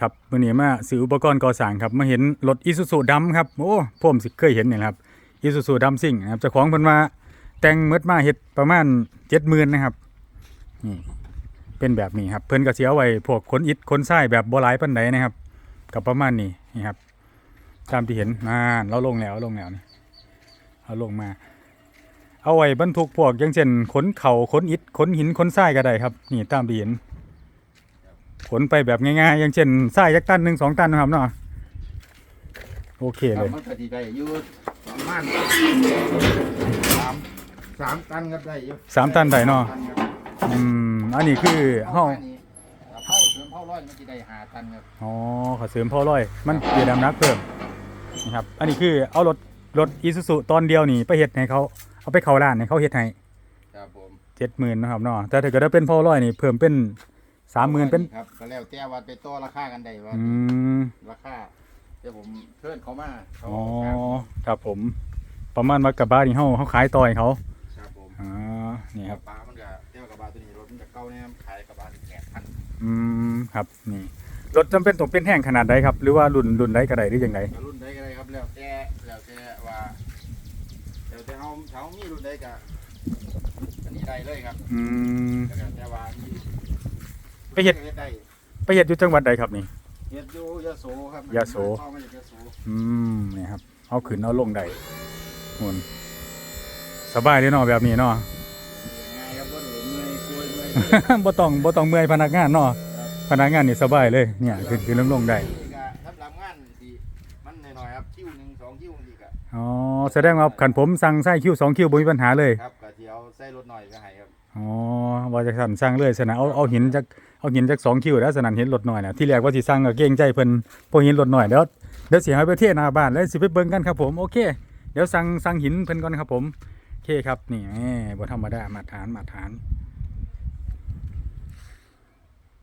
ครับมื้อนี้มาซื้ออุปกรณ์ก่อสร้างครับมาเห็นรถอีซูซูดำครับโอ้ผมสิเคยเห็นเนี่แหละครับอีซูซูดำซิ่งนะครับเจ้าของเพิ่นว่าแต่งเมดมาเฮ็ดประมาณ70,000นนะครับนี่เป็นแบบนี้ครับเพิ่นก็สิเอาไว้พวกขนอิฐขนทรายแบบบ่หลายปานใดนะครับก็ประมาณนี้นี่ครับตามที่เห็นนั่นเราลงแล้วลงแล้วนี่เอาลงมา เอาไว้บรรทุกพวกอย่างเช่นขนเข่าขนอิฐขนหินขนทรายก็ได้ครับ นี่ตามที่เห็น ขนไปแบบง่ายๆ อย่างเช่นทรายยักตันหนึ่งสองตันนะครับเนาะโอเคคเลรับยมันก็ดีได้อยู่ประมาณสามสามตันครับได้อยู่สามตันได้เนาะสมตัครับอืมอันนี้คือเฮาเฮาอันนี้เฮาเสริมเฮาร้อยมันจะได้ห้าตันครับอ๋อขอเสริมพ่อร้อย มันเปลี่ยนน้ำหนักเพิ่มนะครับ อันนี้คือเอารถรถอีซูซูตอนเดียวนี่ไปเฮ็ดให้เขาเอาไปเข้าร้านให้เขาเฮ็ดให้ครับผม เจ็ดหมื่นนะครับเนาะแต่ถ้าเกิดว่าเป็นพ่อร้อยนี่เพิ่มเป็น สามหมื่นเป็น ครับก็แล้วแต่ว่าไปต่อราคากันได้ว่าอืม ราคาเดี๋ยวผมเชิญเขามาเขาอ๋อครับครับผม ประมาณว่ากระบะนี่เขาเขาขายต่อยเขาครับผมอ๋อนี่ครับ ปลามันก็เที่ยวกระบะตัวนี้รถมันจะเก่าเนี่ยขายกระบะแปดพันอืม ครับ นี่ รถจำเป็นต้องเป็นแห้งขนาดใดครับ หรือว่ารุ่นรุ่นใดก็ได้หรือยังไงรุ่นใดก็ได้ครับแล้วแต่แล้วแต่ว่าแล้วแต่เฮาเฮามีรุ่นใดก็อันนี้ได้เลยครับอืม แล้วแต่ว่ามี ไปเฮ็ด ได้ไปเฮ็ดอยู่จังหวัดใดครับนี่ เฮ็ดอยู่ยะโสครับยะโส เข้ามาจากยะโสอืมนี่ครับเอาขึ้นเอาลงได้หุ่นสบายเลยเนาะแบบนี้เนาะ ง่ายครับบ่ได้เมื่อยป่วยเมื่อย บ่ต้องบ่ต้องเมื่อยพนักงานเนาะพนักงานนี่สบายเลยเนี่ยขึ้นขึ้นลงลงได้นี่ก็สำหรับงานที่มันน้อยๆครับคิวหนึ่งสองคิวนี่ก็อ๋อแสดงว่าขันผมสั่งไส้คิวสองคิวบ่มีปัญหาเลยครับก็สิเอาใส่รถหน่อยก็ให้ครับอ๋อว่าจะสั่งสั่งเลยสนะเอาเอาหินจาก เอาหินจากสองคิวแล้วสนั่นเห็นรถหน่อยนะที่แรกว่าสิสร้างก็เกรงใจเพิ่นพอหินรถหน่อยเดี๋ยวเดี๋ยวเสียห้ไปเทหน้าบ้านแล้วสิไปเบิ่งกันครับผมโอเคเดี๋ยวสั่งสั่งหินเพิ่นก่อนครับผมโอเคครับนี่แหมบ่ธรรมดามาตรฐานมาตรฐาน